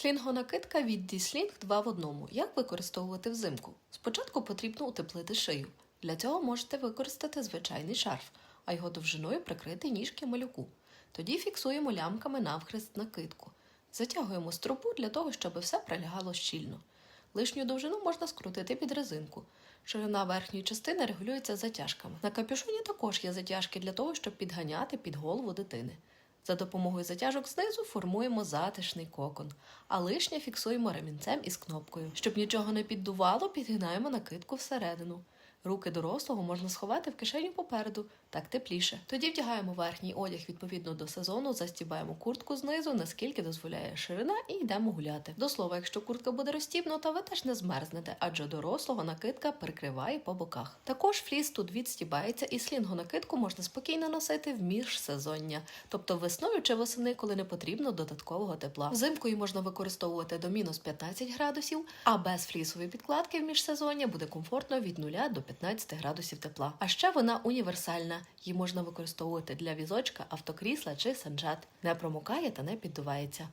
Слінгонакидка від Діслінг 2 в одному. Як використовувати взимку? Спочатку потрібно утеплити шию. Для цього можете використати звичайний шарф, а його довжиною прикрити ніжки малюку. Тоді фіксуємо лямками навхрест накидку. Затягуємо струбу для того, щоб все прилягало щільно. Лишню довжину можна скрутити під резинку. Ширина верхньої частини регулюється затяжками. На капюшоні також є затяжки для того, щоб підганяти під голову дитини. За допомогою затяжок знизу формуємо затишний кокон, а лишнє фіксуємо ремінцем із кнопкою. Щоб нічого не піддувало, підгинаємо накидку всередину. Руки дорослого можна сховати в кишеню попереду, так тепліше. Тоді вдягаємо верхній одяг відповідно до сезону, застібаємо куртку знизу, наскільки дозволяє ширина, і йдемо гуляти. До слова, якщо куртка буде розстібнута, ви теж не змерзнете, адже дорослого накидка прикриває по боках. Також фліс тут відстібається, і слінгонакидку можна спокійно носити в міжсезоння, тобто весною чи восени, коли не потрібно додаткового тепла. Взимку її можна використовувати до мінус 15 градусів, а без флісової підкладки в міжсезоння буде комфортно від 0 до 15 градусів тепла. А ще вона універсальна. Її можна використовувати для візочка, автокрісла чи санджат. Не промокає та не піддувається.